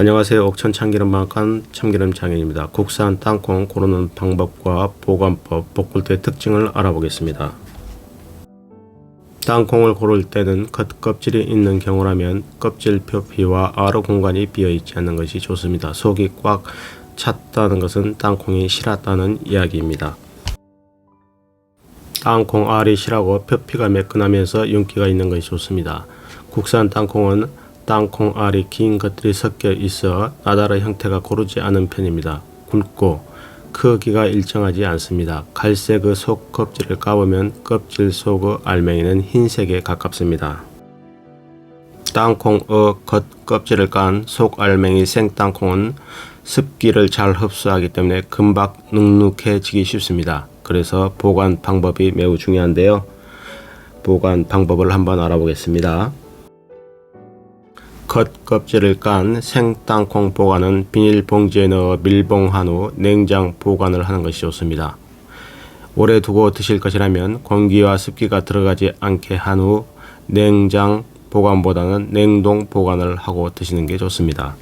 안녕하세요. 옥천 참기름방앗간 참기름 장인입니다. 국산 땅콩 고르는 방법과 보관법, 볶을 때 특징을 알아보겠습니다. 땅콩을 고를 때는 겉껍질이 있는 경우라면 껍질 표피와 아로 공간이 비어 있지 않는 것이 좋습니다. 속이 꽉 찼다는 것은 땅콩이 실었다는 이야기입니다. 땅콩 알이 실하고 표피가 매끈하면서 윤기가 있는 것이 좋습니다. 국산 땅콩은 땅콩 알이 긴 것들이 섞여 있어 나다라 형태가 고르지 않은 편입니다. 굵고 크기가 일정하지 않습니다. 갈색의 속 껍질을 까보면 껍질 속의 알맹이는 흰색에 가깝습니다. 땅콩의 겉 껍질을 깐 속 알맹이 생땅콩은 습기를 잘 흡수하기 때문에 금방 눅눅해지기 쉽습니다. 그래서 보관 방법이 매우 중요한데요. 보관 방법을 한번 알아보겠습니다. 겉 껍질을 깐 생땅콩 보관은 비닐봉지에 넣어 밀봉한 후 냉장 보관을 하는 것이 좋습니다. 오래 두고 드실 것이라면 공기와 습기가 들어가지 않게 한 후 냉장 보관보다는 냉동 보관을 하고 드시는 게 좋습니다.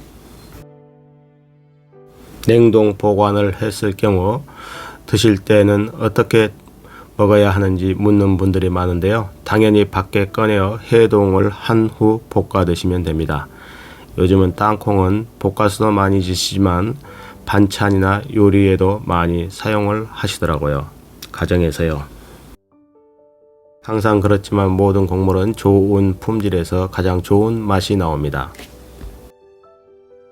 냉동 보관을 했을 경우 드실 때는 어떻게 먹어야 하는지 묻는 분들이 많은데요. 당연히 밖에 꺼내어 해동을 한 후 볶아 드시면 됩니다. 요즘은 땅콩은 볶아서도 많이 드시지만 반찬이나 요리에도 많이 사용을 하시더라고요. 가정에서요. 항상 그렇지만 모든 곡물은 좋은 품질에서 가장 좋은 맛이 나옵니다.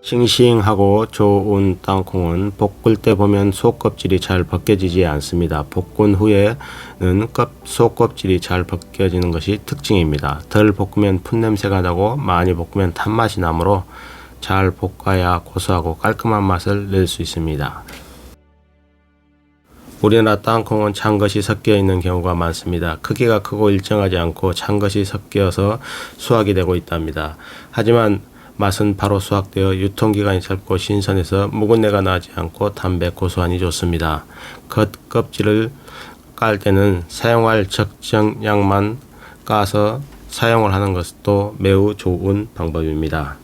싱싱하고 좋은 땅콩은 볶을 때 보면 속 껍질이 잘 벗겨지지 않습니다. 볶은 후에는 껍, 속껍질이 잘 벗겨지는 것이 특징입니다. 덜 볶으면 풋냄새가 나고 많이 볶으면 탄맛이 나므로 잘 볶아야 고소하고 깔끔한 맛을 낼 수 있습니다. 우리나라 땅콩은 찬 것이 섞여 있는 경우가 많습니다. 크기가 크고 일정하지 않고 찬 것이 섞여서 수확이 되고 있답니다. 하지만 맛은 바로 수확되어 유통기간이 짧고 신선해서 묵은내가 나지 않고 담백 고소하니 좋습니다. 겉 껍질을 깔 때는 사용할 적정량만 까서 사용을 하는 것도 매우 좋은 방법입니다.